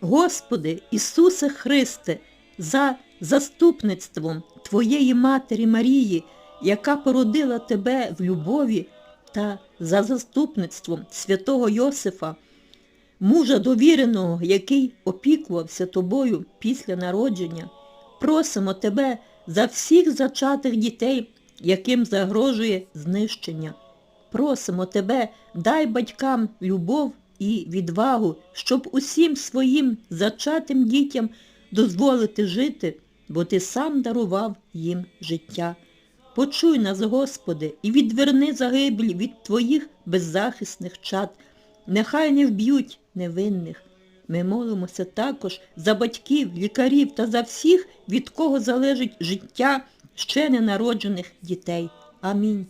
Господи, Ісусе Христе, за заступництвом Твоєї Матері Марії, яка породила Тебе в любові, та за заступництвом святого Йосифа, мужа довіреного, який опікувався тобою після народження, просимо тебе за всіх зачатих дітей, яким загрожує знищення. Просимо тебе, дай батькам любов і відвагу, щоб усім своїм зачатим дітям дозволити жити, бо ти сам дарував їм життя. Почуй нас, Господи, і відверни загибель від Твоїх беззахисних чад. Нехай не вб'ють невинних. Ми молимося також за батьків, лікарів та за всіх, від кого залежить життя ще ненароджених дітей. Амінь.